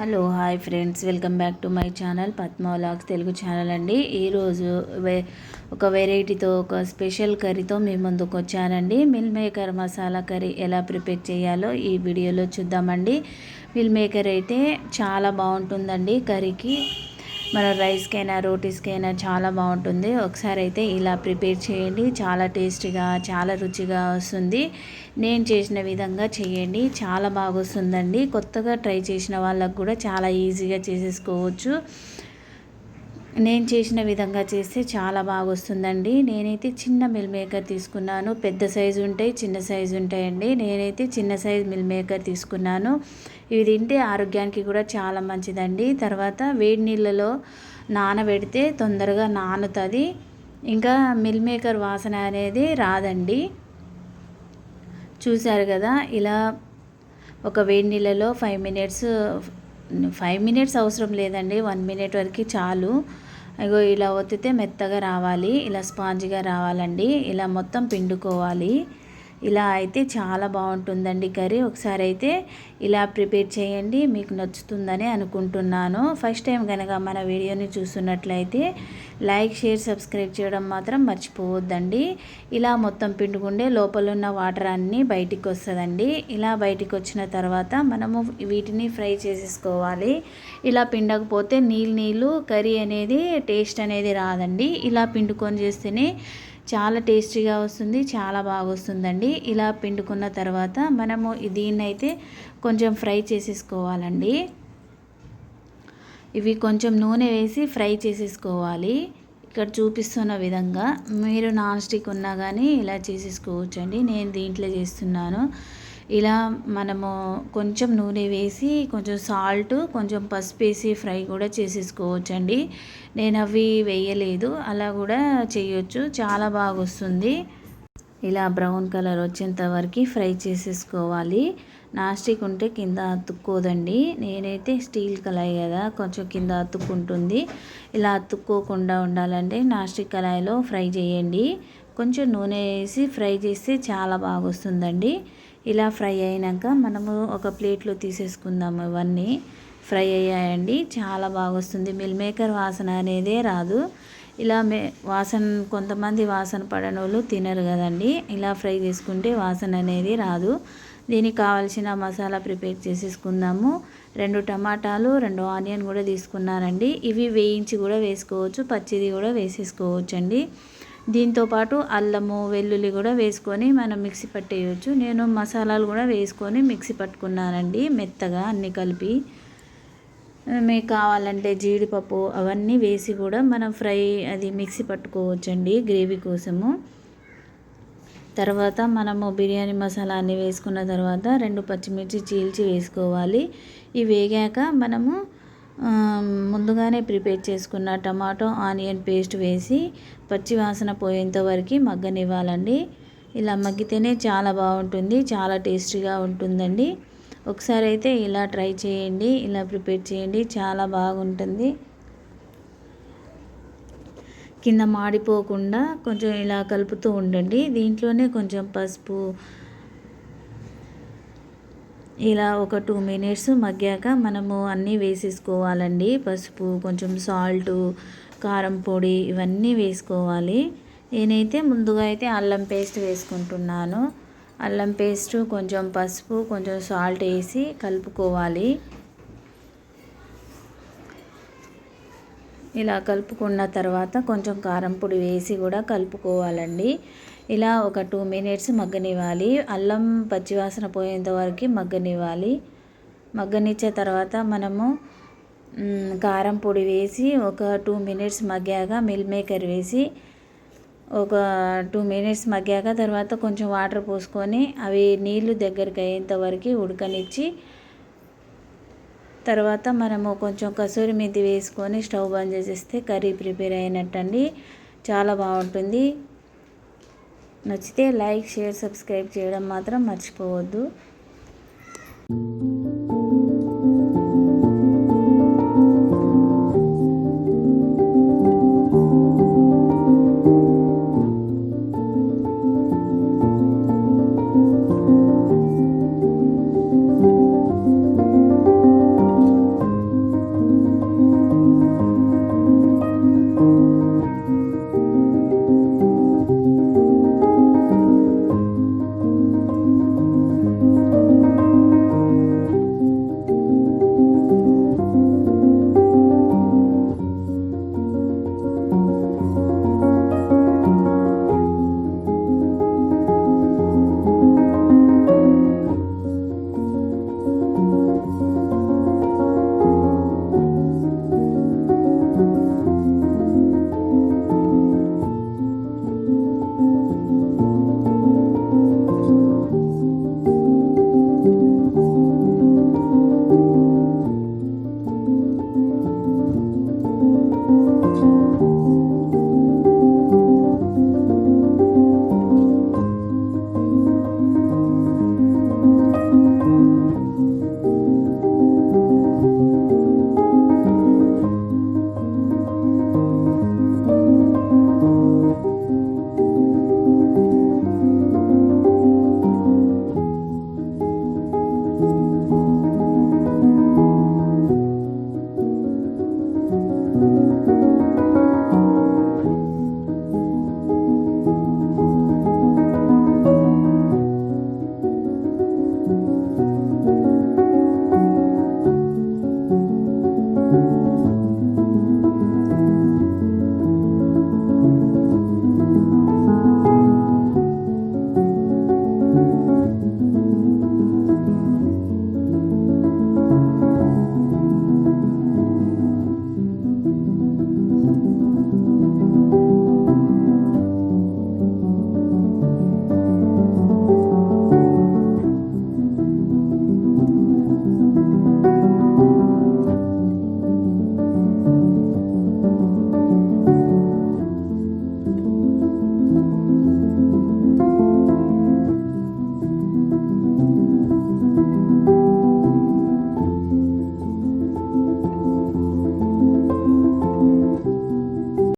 Hello hi friends. Welcome back to my channel Padma vlogs Telugu channel అండి. ఈరోజు వే ఒక వెరైటీతో ఒక స్పెషల్ కర్రీతో మీ ముందుకు వచ్చానండి. మిల్ మేకర్ మసాలా కర్రీ ఎలా ప్రిపేర్ చేయాలో ఈ వీడియోలో చూద్దామండి. మిల్ మేకర్ అయితే చాలా బాగుంటుందండి కర్రీకి. మన రైస్కైనా రోటీస్కైనా చాలా బాగుంటుంది. ఒకసారి అయితే ఇలా ప్రిపేర్ చేయండి. చాలా టేస్టీగా చాలా రుచిగా వస్తుంది. నేను చేసిన విధంగా చేయండి. చాలా బాగా వస్తుందండి కొత్తగా ట్రై చేసిన వాళ్ళకు కూడా చాలా ఈజీగా చేసేసుకోవచ్చు. నేను చేసిన విధంగా చేస్తే చాలా బాగా వస్తుందండి నేనైతే చిన్న మిల్ మేకర్ తీసుకున్నాను. పెద్ద సైజు ఉంటాయి చిన్న సైజు ఉంటాయండి. నేనైతే చిన్న సైజు మిల్ మేకర్ తీసుకున్నాను. ఇవి తింటే ఆరోగ్యానికి కూడా చాలా మంచిదండి. తర్వాత వేడి నీళ్ళలో నానబెడితే తొందరగా నానుతుంది. ఇంకా మిల్ మేకర్ వాసన అనేది రాదండి. చూశారు కదా ఇలా ఒక వేడి నీళ్ళలో ఫైవ్ మినిట్స్ ఫైవ్ మినిట్స్ అవసరం లేదండి. వన్ మినిట్ వరకు చాలు. ఇగో ఇలా ఒత్తితే మెత్తగా రావాలి ఇలా స్పాంజ్గా రావాలండి ఇలా మొత్తం పిండుకోవాలి. ఇలా అయితే చాలా బాగుంటుందండి కర్రీ. ఒకసారి అయితే ఇలా ప్రిపేర్ చేయండి మీకు నచ్చుతుందని అనుకుంటున్నాను. ఫస్ట్ టైం కనుక మన వీడియోని చూస్తున్నట్లయితే లైక్ షేర్ సబ్స్క్రైబ్ చేయడం మాత్రం మర్చిపోవద్దండి. ఇలా మొత్తం పిండుకుండే లోపల ఉన్న వాటర్ అన్నీ బయటికి వస్తుందండి ఇలా బయటికి వచ్చిన తర్వాత మనము వీటిని ఫ్రై చేసేసుకోవాలి. ఇలా పిండకపోతే నీళ్ళు నీళ్ళు కర్రీ అనేది టేస్ట్ అనేది రాదండి. ఇలా పిండుకొని చేస్తేనే చాలా టేస్టీగా వస్తుంది చాలా బాగా వస్తుందండి. ఇలా పిండుకున్న తర్వాత మనము దీన్నైతే కొంచెం ఫ్రై చేసేసుకోవాలండి. ఇవి కొంచెం నూనె వేసి ఫ్రై చేసేసుకోవాలి. ఇక్కడ చూపిస్తున్న విధంగా మీరు నాన్ స్టిక్ ఉన్నా కానీ ఇలా చేసేసుకోవచ్చండి. నేను దీంట్లో చేస్తున్నాను. ఇలా మనము కొంచెం నూనె వేసి కొంచెం సాల్ట్ కొంచెం పసుపు వేసి ఫ్రై కూడా చేసేసుకోవచ్చండి. నేను అవి వేయలేదు అలా కూడా చేయొచ్చు. చాలా బాగా వస్తుంది ఇలా బ్రౌన్ కలర్ వచ్చేంత వరకు ఫ్రై చేసేసుకోవాలి. నాస్టిక్ ఉంటే కింద అతుక్కోదండి. నేనైతే స్టీల్ కళాయి కదా కొంచెం కింద అతుక్కుంటుంది. ఇలా అతుక్కోకుండా ఉండాలంటే నాస్టిక్ కళాయిలో ఫ్రై చేయండి. కొంచెం నూనె వేసి ఫ్రై చేస్తే చాలా బాగా వస్తుందండి ఇలా ఫ్రై అయినాక మనము ఒక ప్లేట్లో తీసేసుకుందాము ఇవన్నీ. ఫ్రై అయ్యాయండి. చాలా బాగా వస్తుంది మిల్ మేకర్ వాసన అనేదే రాదు. ఇలా మే వాసన కొంతమంది వాసన పడనోళ్ళు తినరు కదండి. ఇలా ఫ్రై చేసుకుంటే వాసన అనేది రాదు. దీనికి కావాల్సిన మసాలా ప్రిపేర్ చేసేసుకుందాము. రెండు టమాటాలు రెండు ఆనియన్ కూడా తీసుకున్నానండి ఇవి వేయించి కూడా వేసుకోవచ్చు. పచ్చిది కూడా వేసేసుకోవచ్చు అండి దీంతోపాటు అల్లము వెల్లుల్లి కూడా వేసుకొని మనం మిక్సీ పట్టేయచ్చు. నేను మసాలాలు కూడా వేసుకొని మిక్సీ పట్టుకున్నానండి మెత్తగా అన్నీ కలిపి. మీకు కావాలంటే జీడిపప్పు అవన్నీ వేసి కూడా మనం ఫ్రై అది మిక్సీ పట్టుకోవచ్చండి గ్రేవీ కోసము. తర్వాత మనము బిర్యానీ మసాలా అన్నీ వేసుకున్న తర్వాత రెండు పచ్చిమిర్చి చీల్చి వేసుకోవాలి. ఇవి వేగాక మనము ముందుగానే ప్రిపేర్ చేసుకున్న టమాటో ఆనియన్ పేస్ట్ వేసి పచ్చివాసన పోయేంతవరకు పోయేంత వరకు మగ్గనివ్వాలండి. ఇలా మగ్గితేనే చాలా బాగుంటుంది చాలా టేస్టీగా ఉంటుందండి. ఒకసారి అయితే ఇలా ట్రై చేయండి ఇలా ప్రిపేర్ చేయండి చాలా బాగుంటుంది. కింద మాడిపోకుండా కొంచెం ఇలా కలుపుతూ ఉండండి. దీంట్లోనే కొంచెం పసుపు ఇలా ఒక టూ మినిట్స్ మగ్గాక మనము అన్నీ వేసేసుకోవాలండి. పసుపు కొంచెం సాల్టు కారం పొడి ఇవన్నీ వేసుకోవాలి. నేనైతే ముందుగా అయితే అల్లం పేస్ట్ వేసుకుంటున్నాను. అల్లం పేస్ట్ కొంచెం పసుపు కొంచెం సాల్ట్ వేసి కలుపుకోవాలి. ఇలా కలుపుకున్న తర్వాత కొంచెం కారం పొడి వేసి కూడా కలుపుకోవాలండి. ఇలా ఒక టూ మినిట్స్ మగ్గనివ్వాలి. అల్లం పచ్చివాసన పోయేంత వరకు మగ్గనివ్వాలి. మగ్గనిచ్చే తర్వాత మనము కారం పొడి వేసి ఒక టూ మినిట్స్ మగ్గాక మిల్ మేకర్ వేసి ఒక టూ మినిట్స్ మగ్గాక తర్వాత కొంచెం వాటర్ పోసుకొని అవి నీళ్ళు దగ్గరికి అయ్యేంత వరకు ఉడకనిచ్చి తర్వాత మనము కొంచెం కసూరి మెంతి వేసుకొని స్టవ్ బంద్ చేసేస్తే కర్రీ ప్రిపేర్ అయినట్టండి. చాలా బాగుంటుంది. నచ్చితే లైక్ షేర్ సబ్స్క్రైబ్ చేయడం మాత్రం మర్చిపోవద్దు.